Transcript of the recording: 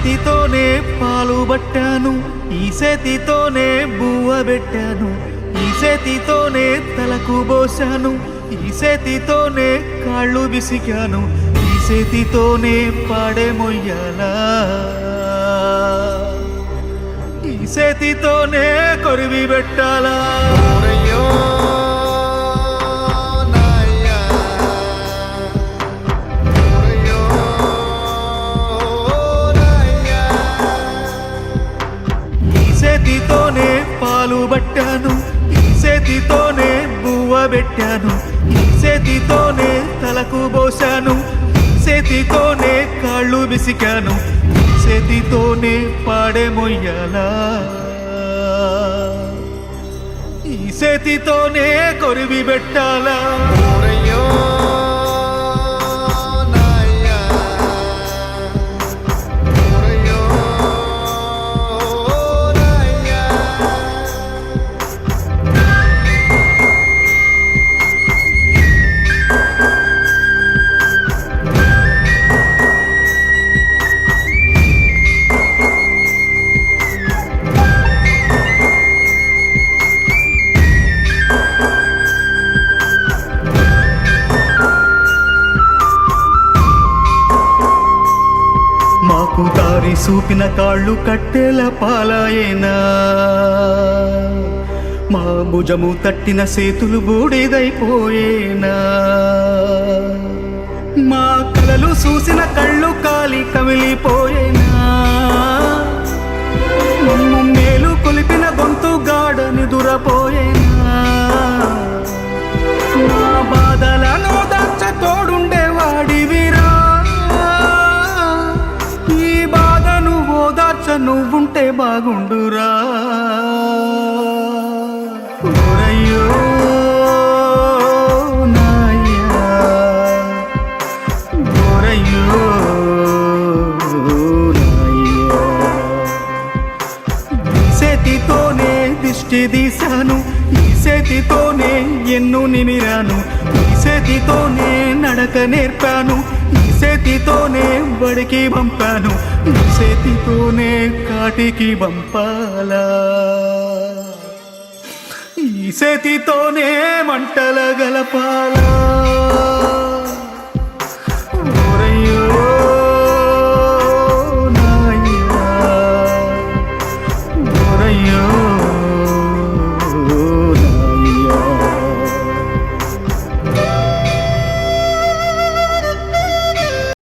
చేతితోనే పాలు పట్టాను ఈ చేతితోనే బువ్వ పెట్టాను ఈ చేతితోనే తలకు పోశాను ఈ చేతితోనే కాళ్ళు బిసికాను ఈ చేతితోనే పాడే మొయ్యాలా. ఈ చేతితోనే కొరివి పెట్టాలా? పట్టాను ఈ చేతితోనే బువ్వ పెట్టాను. ఈ చేతితోనే తలకు పోశాను. ఈ చేతితోనే కాళ్ళు విసికాను. ఈ చేతితోనే పాడే మొయ్యాలా. ఈ చేతితోనే కొరివి పెట్టాలా. మాకు దారి చూపిన కాళ్ళు కట్టెల పాలాయేనా? మా భుజము తట్టిన సేతులు బూడిదైపోయేనా? మా కలలు చూసిన కళ్ళు బాగుండురా. ఓరయ్యో నాయ్యా ఓరయ్యో నాయ్యా ఈ చేతితోనే దిష్టి తీశాను ఈ చేతితోనే ఎన్ను నిమిరాను ఈ చేతితోనే నడక నేర్పాను ఈ చేతితోనే వాడికి పంపాను ఈ చేతితోనే కాటికి పంపాలా ఈ చేతితోనే మంటల గలపాలా?